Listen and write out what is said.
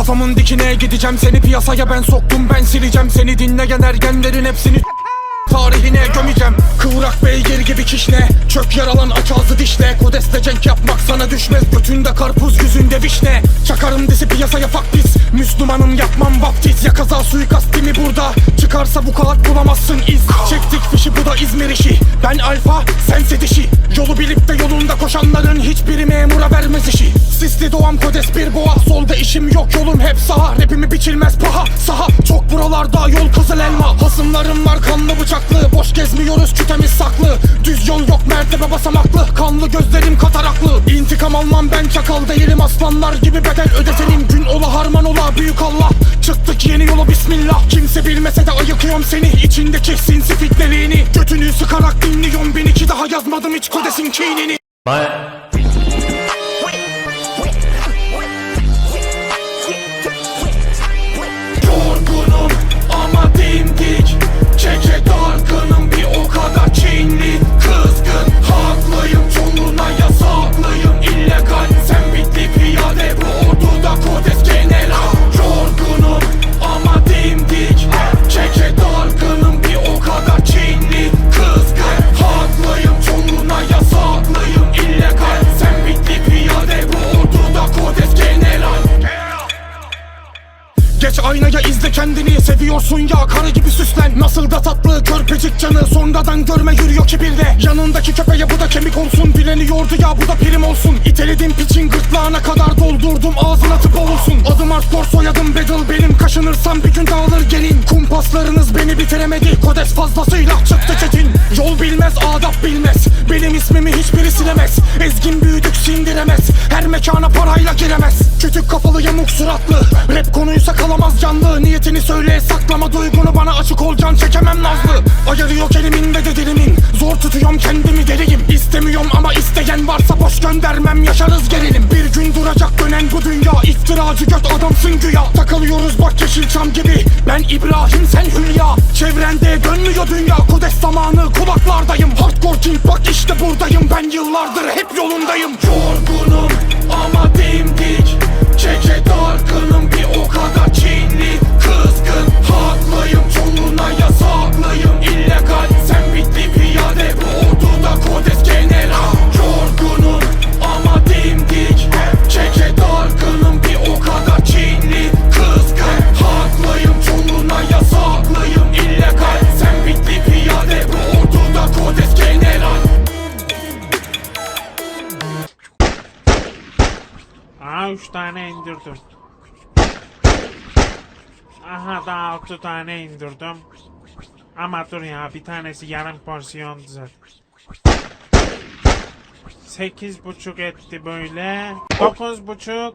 Kafamın dikine gideceğim. Seni piyasaya ben soktum. Ben sileceğim Seni. Dinleyen ergenlerin hepsini Tarihine gömeceğim. Kıvrak beygir gibi kişne. Çök yaralan aç ağzı dişle. Kodeste cenk yapmak sana düşmez. Götünde karpuz yüzünde vişne. Çakarım disi piyasaya faktiz Müslümanım yapmam vaftiz Ya kaza suikast mi burada? Çıkarsa bu kağıt bulamazsın iz. Çektik fişi bu da İzmir işi. Ben alfa sense dişi. Yolu bilip de yolunda koşanların Hiçbiri memura vermez işi. Sisli doğam kodes bir boğa. Solda işim yok yolum hep saha. Rapimi biçilmez paha saha. Çok buralarda yol kızıl elma. Hasımlarım var kanlı bıçaklı Boş gezmiyoruz kütemiz saklı. Düz yol yok mertebe basamaklı. Kanlı gözlerim kataraklı. İntikam almam ben çakal değilim. Aslanlar gibi bedel ödetelim Gün ola harman ola büyük Allah. Çıktık yeni yola bismillah. Kimse bilmese de ayıkıyorum seni. İçindeki sinsi fitneliğini. Götünü sıkarak dinliyorum. Beni ki daha yazmadım hiç kodesin kinini. Yorgunum Geç aynaya izle kendini Seviyorsun ya. Karı gibi süslen. Nasıl da tatlı körpecik canı. Sonradan görme yürüyor kibirle Yanındaki köpeğe bu da kemik olsun. Bileni yordu ya bu da prim olsun. İteledim piçin gırtlağına kadar doldurdum. Ağzına tıp olsun. Adım hardcore soyadım Battle benim Kaşınırsam bir gün dağılır gelin. Kumpaslarınız beni bitiremedi. Kodes fazlasıyla çıktı çetin bilmez adap bilmez. Benim ismimi hiçbiri silemez. Ezgin büyüdük sindiremez. Her mekana parayla giremez. Kütük kafalı yamuk suratlı. Rap konuysa kalamaz canlı. Niyetini söyle saklama duygunu bana açık ol can çekemem nazlı. Ayarı yok elimin ve de dilimin Zor tutuyorum kendimi deliyim İstemiyorum ama isteyen varsa boş göndermem. Yaşarız gerilim. Bir gün duracak dönen bu dünya. İftiracı göt adamsın güya. Takılıyoruz bak Yeşilçam gibi. Ben İbrahim sen Hülya. Çevrende dönmüyor dünya zamanı kulaklardayım. Hardcore king bak işte buradayım. Ben yıllardır hep yolundayım. Yorgunum ama Aha 3 tane indirdim. Aha da 6 tane indirdim. Ama dur ya bir tanesi yarım porsiyondu. 8 buçuk etti böyle. 9 buçuk.